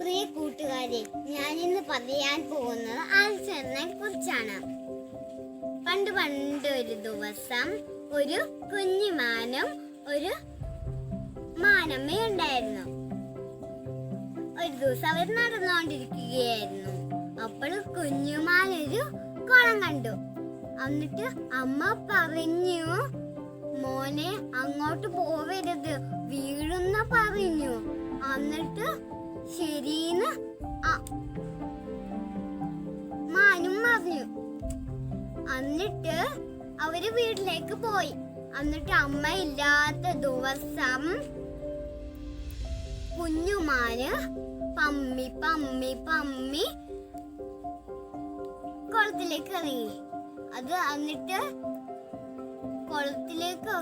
പ്രിയ കൂട്ടുകാരെ ഞാൻ ഇന്ന് പറയാൻ പോകുന്നത് ആൽച്ചറിനെ കുറിച്ചാണ്. പണ്ട് പണ്ട് ഒരു ദിവസം ഒരു കുഞ്ഞിമാനും ഒരു മാനമ്മയുണ്ടായിരുന്നു ഒരു ദിവസം അവർ നടന്നുകൊണ്ടിരിക്കുകയായിരുന്നു. അപ്പോൾ കുഞ്ഞുമാൻ ഒരു കുളം കണ്ടു. എന്നിട്ട് അമ്മ പറഞ്ഞു മോനെ അങ്ങോട്ട് പോവരുത് വീഴുന്ന പറഞ്ഞു. എന്നിട്ട് ശരീന്ന് മാനും പറഞ്ഞു എന്നിട്ട് അവർ വീട്ടിലേക്ക് പോയി. എന്നിട്ട് അമ്മ ഇല്ലാത്ത ദിവസം കുഞ്ഞുമാന് പമ്മി പമ്മി പമ്മി കുളത്തിലേക്ക് ഇറങ്ങി. അത് എന്നിട്ട് കുളത്തിലേക്ക്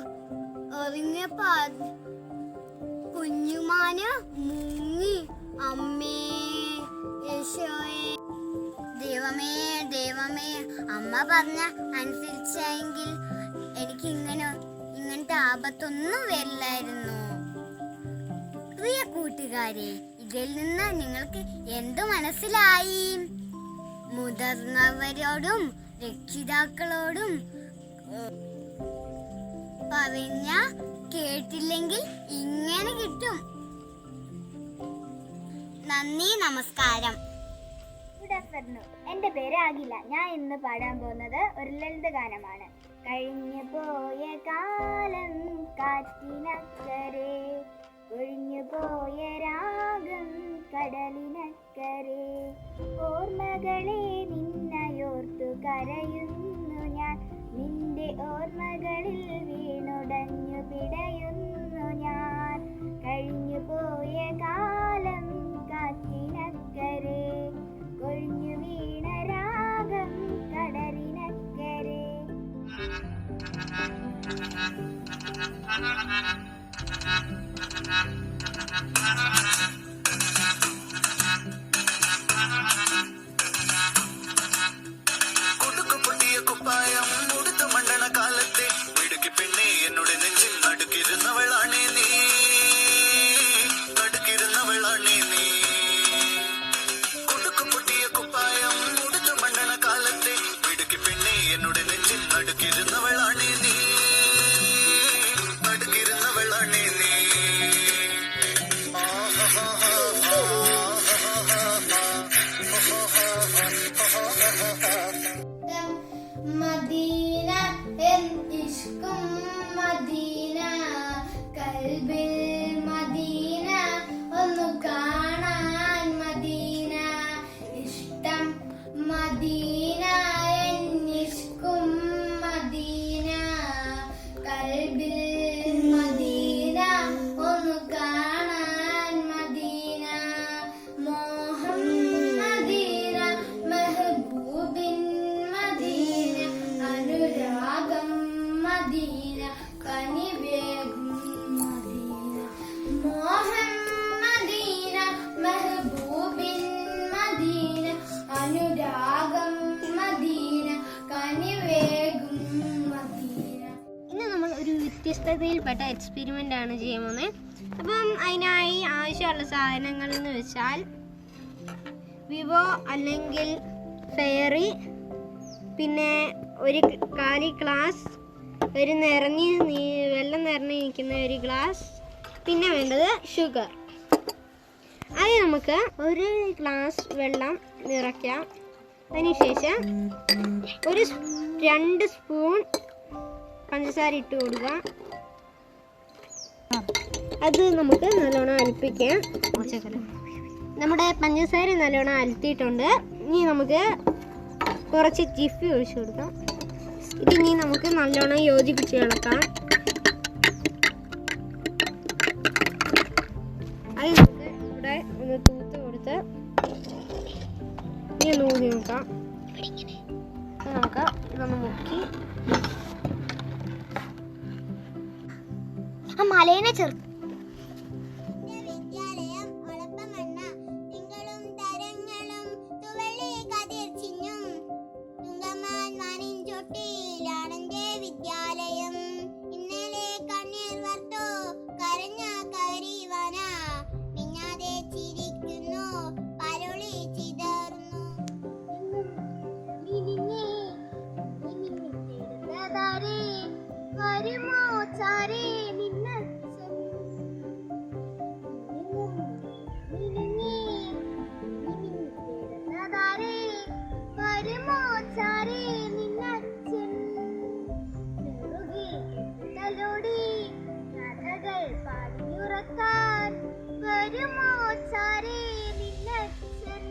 ഇറങ്ങിയപ്പോ കുഞ്ഞുമാന് മുങ്ങി. അമ്മേ ദൈവമേ ദൈവമേ അമ്മ പറഞ്ഞ അനുസരിച്ചെങ്കിൽ എനിക്ക് ഇങ്ങനെ ഇങ്ങനത്തെ ആപത്തൊന്നും വരില്ലായിരുന്നു. പ്രിയ കൂട്ടുകാരെ ഇതിൽ നിന്ന് നിങ്ങൾക്ക് എന്തു മനസ്സിലായി? മുതിർന്നവരോടും രക്ഷിതാക്കളോടും പറഞ്ഞ കേട്ടില്ലെങ്കിൽ ഇങ്ങനെ കിട്ടും. നന്ദി നമസ്കാരം. ഗുഡ് ആഫ്റ്റർനൂൺ എന്റെ പേര് ആകില്ല ഞാൻ ഇന്ന് പാടാൻ പോകുന്നത് ഒരു ലളിത ഗാനമാണ്. കഴിഞ്ഞു പോയ കാലം കാറ്റിനക്കരെ ഒഴിഞ്ഞു പോയ രാഗം കടലിനക്കരെ. ഓർമ്മകളെ നിന്നയോർത്തു കരയുന്നു ഞാൻ. നിന്റെ ഓർമ്മകളിൽ വീണുടഞ്ഞു പിടയുന്നു ഞാൻ. കഴിഞ്ഞു പോയ കാലം കുടുക്കു ആണ് ചെയ്യാൻ പോകുന്നത് അപ്പം അതിനായി ആവശ്യമുള്ള സാധനങ്ങൾ എന്ന് വെച്ചാൽ വിവോ അല്ലെങ്കിൽ ഫെയറി പിന്നെ ഒരു കാലി ഗ്ലാസ് ഒരു നിറഞ്ഞ് വെള്ളം നിറഞ്ഞ് നിൽക്കുന്ന ഒരു ഗ്ലാസ് പിന്നെ വേണ്ടത് ഷുഗർ. അത് നമുക്ക് ഒരു ഗ്ലാസ് വെള്ളം നിറയ്ക്കാം. അതിനുശേഷം ഒരു രണ്ട് സ്പൂൺ പഞ്ചസാര ഇട്ട് കൊടുക്കുക. അത് നമുക്ക് നല്ലോണം അൽപ്പിക്കാം നമ്മുടെ പഞ്ചസാര നല്ലോണം അലത്തിയിട്ടുണ്ട്. ഇനി നമുക്ക് കുറച്ച് ജിഫി ഒഴിച്ചു കൊടുക്കാം. ഇത് ഇനി നമുക്ക് നല്ലോണം യോജിപ്പിച്ച് ഇളക്കാം അത് നമുക്ക് ഇവിടെ ഒന്ന് തൂത്ത് കൊടുത്ത് ഇനി ഒന്ന് ഊതി നോക്കാം. നമുക്ക് ഇതൊന്ന് മുക്കി. ആ മലേനെ ചേർത്ത് സദാരേ വരുമോ? ചാരേ നിന്നെ വരുമോ? ചാരേ നിന്നച്ഛൻ ോടി കഥകൾ പാടിയുറക്കാൻ വരുമോ? ചാരേ നിന്നച്ഛൻ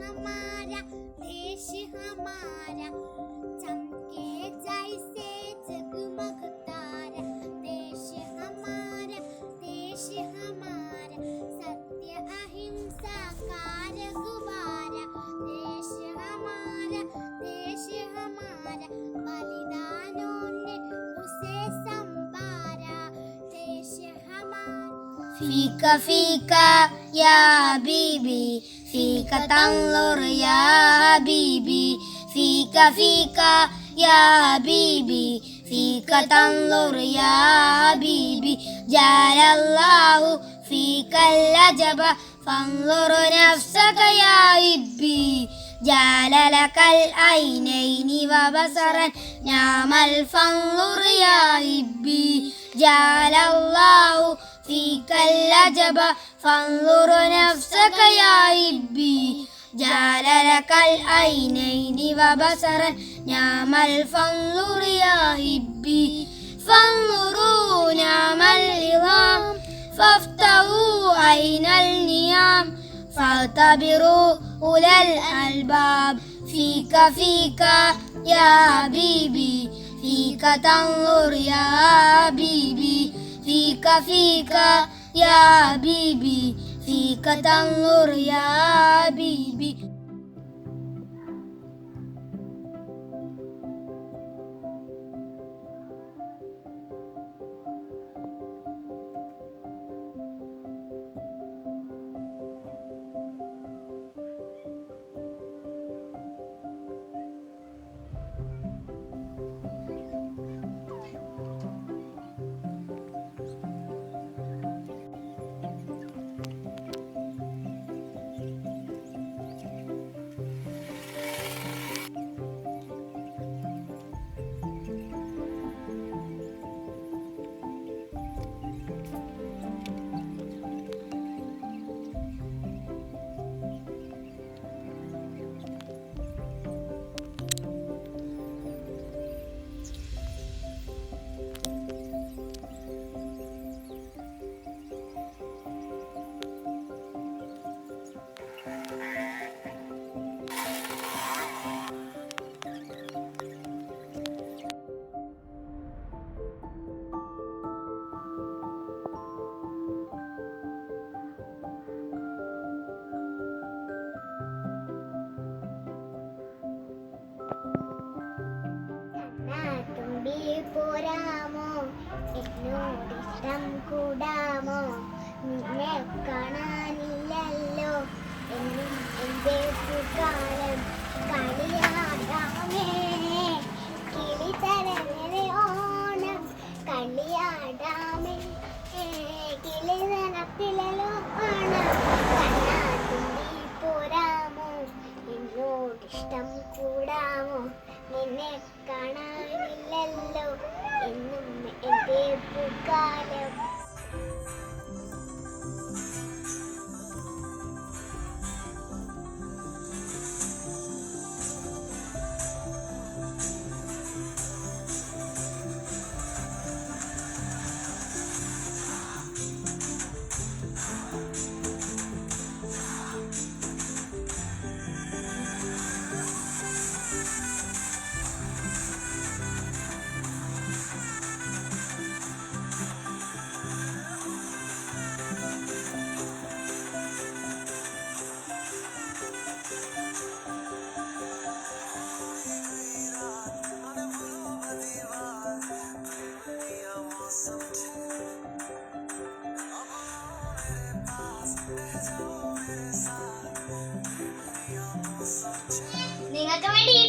हमारा देश हमारा فيك فيك يا حبيبي فيك تنظر يا حبيبي فيك فيك يا حبيبي فيك تنظر يا حبيبي جعل الله فيك العجب فانظر نفسك يا حبي جعل لك العينين وبصرا نعمل فانظر يا حبي جعل الله فيك العجب فانظر نفسك يا حبي. جعل لك العينين وبصرا نعمل فانظر يا حبي. فانظروا نعم العظام. فافتحوا عين النيام فاعتبروا أولى الألباب. فيك فيك يا حبيبي. فيك تنظر يا حبيبي. fika fika ya bibi. Fika tanur ya bibi. പോരാമോ? എന്നോടിഷ്ടം കൂടാമോ? നിന്നെ കാണാനില്ലല്ലോ. എന്നും എന്റെ കാലം കളിയാടാമേ. കിളി തരങ്ങനെ ഓണം കളിയാടാമേ. കിളി തരത്തിലല്ലോ ഓണം. കണ്ണാത്തുമ്പി പോരാമോ? എന്നോടിഷ്ടം കൂടാമോ? നിന്നെ കാണാനില്ലല്ലോ. എന്നും എന്റെ പൂക്കാലം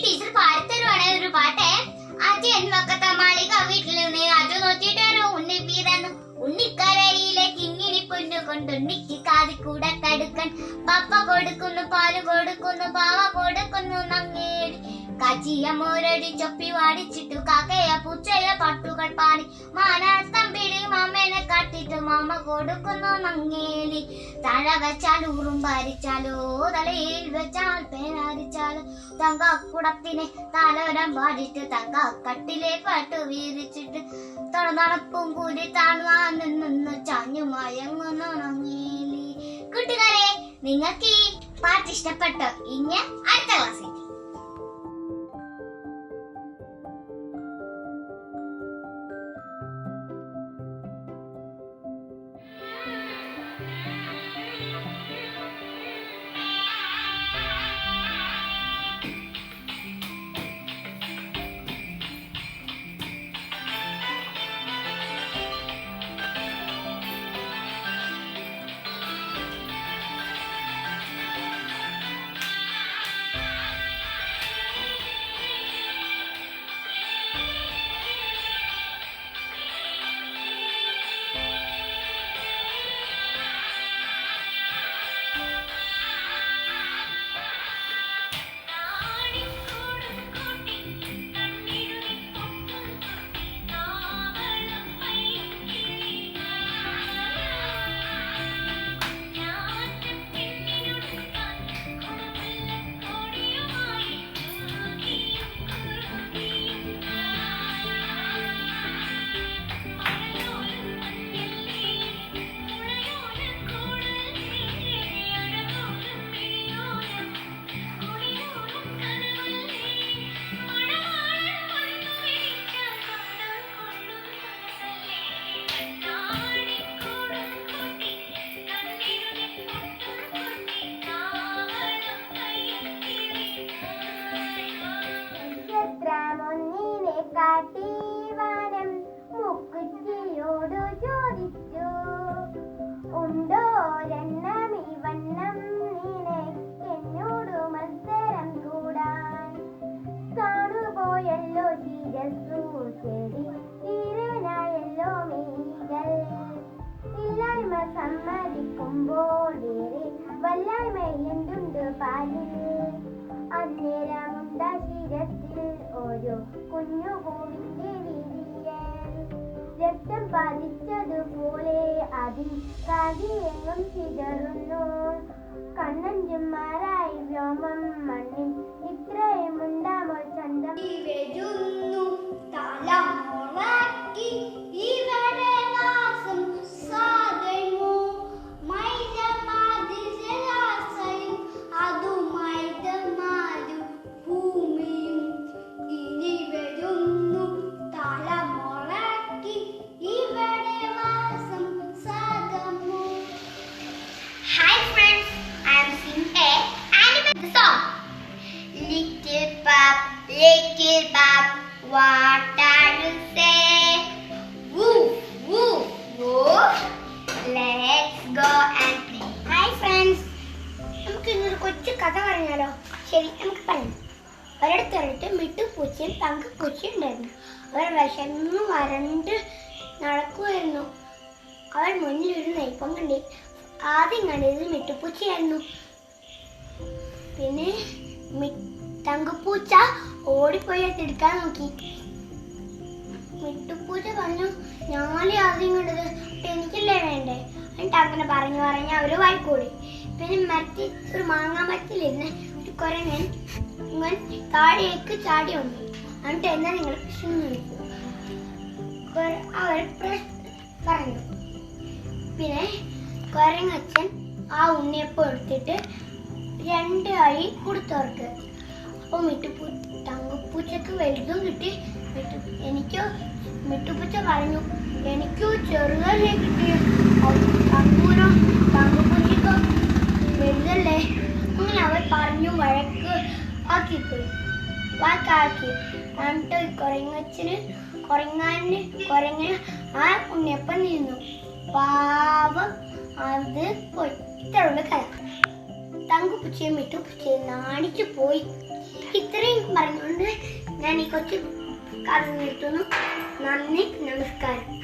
ടീച്ചർ പാടിത്തരുവാണ് ഒരു പാട്ടേ. അജയൻ വക്കത്ത മാളിക വീട്ടിൽ നിന്ന് അജു നോക്കിയിട്ടാണ് ഉണ്ണി പീറന്നു ഉണ്ണിക്കരയിലെ കിങ്ങിണി പൊന്നു കൊണ്ട് ഉണ്ണിക്ക് കാതി കൂടെ കടുക്കൻ. പപ്പ കൊടുക്കുന്നു പാൽ കൊടുക്കുന്നു പാവ കൊടുക്കുന്നു നങ്ങേടി. കച്ചിയ മോരടി ചൊപ്പി വാടിച്ചിട്ടു കാക്കയ പൂച്ചയ പട്ടുകൾ പാടി. മാനാസ്തം പിടി മാമേനെ കാട്ടിട്ടു മാമ കൊടുക്കുന്നു നങ്ങേലി തഴ വെച്ചാൽ ഉറുമ്പരിച്ചാലോ തലയിൽ വെച്ചാൽ പേരരിച്ചാലോ തങ്കക്കുടത്തിനെ തലോരം പാടിട്ട് തങ്ക കട്ടിലെ പാട്ട് വീരിച്ചിട്ട് തണുപ്പും കൂടി താണുവാൻ നിന്ന് ചാഞ്ഞു മയങ്ങുന്നു നങ്ങേലി കൂട്ടുകാരെ നിങ്ങൾക്ക് ഈ പാട്ട് ഇഷ്ടപ്പെട്ടോ? ഇങ്ങനെ അടുത്ത ക്ലാസ്സിൽ. പതിച്ചതുപോലെ അതിൽ കവിയെങ്ങും ചിതറുന്നു. കണ്ണഞ്ചുമാരായി വ്യോമം മണ്ണിൽ ഇത്രയും ഉണ്ടാമോ ചന്തം. മിട്ടു ഒരിടത്തൊരിടത്ത് മിട്ടുപൂച്ചയും തങ്കപ്പൂച്ചയും ഉണ്ടായിരുന്നു. അവർ വിശന്നു വരണ്ട് നടക്കുമായിരുന്നു. അവൾ മുന്നിൽ ഒരു നെയ്പ്പം കണ്ടി ആദ്യം കണ്ടത് മിട്ടുപൂച്ചയായിരുന്നു. പിന്നെ തങ്കപ്പൂച്ച ഓടിപ്പോയി എടുക്കാൻ നോക്കി. മിട്ടുപൂച്ച പറഞ്ഞു ഞാനേ ആദ്യം കണ്ടത്? എനിക്കല്ലേ വേണ്ടേ? എന്നിട്ട് അങ്ങനെ പറഞ്ഞു പറഞ്ഞ് അവർ വായിക്കൂടി പിന്നെ മരത്തി ഒരു മാങ്ങാ മരത്തിലിരുന്ന് ഒരു കുരങ്ങൻ ഇങ്ങൻ താഴേക്ക് ചാടി വന്നു. എന്നിട്ട് എന്നാ നിങ്ങൾ പ്രശ്നം അവർ പറഞ്ഞു. പിന്നെ കുരങ്ങച്ചൻ ആ ഉണ്ണിയപ്പം എടുത്തിട്ട് രണ്ട് അഴി കൊടുത്തവർക്ക് അപ്പൊ മിട്ടുപൂ തങ്കപ്പൂച്ചക്ക് വലുതും കിട്ടി. മിട്ടു എനിക്കോ മിട്ടുപൂച്ച പറഞ്ഞു എനിക്കോ ചെറുതല്ലേ കിട്ടി തങ്കൂരം തങ്കപ്പൂച്ചക്കോ വലുതല്ലേ അങ്ങനെ അവർ പറഞ്ഞു വഴക്ക് ആക്കിപ്പോയി. വാക്കാക്കി എന്നിട്ട് കുരങ്ങച്ചിന് കുരങ്ങാന് കുരങ്ങന് ആ ഉണ്ണിയപ്പം നിന്നു പാവം അത് പോയി ഇത്രയുള്ള കഥ വിട്ടു പുച്ചയും നാണിച്ചു പോയി. ഇത്രയും പറഞ്ഞുകൊണ്ട് ഞാൻ ഈ കൊച്ചു കഥ നിർത്തുന്നു. നന്ദി നമസ്കാരം.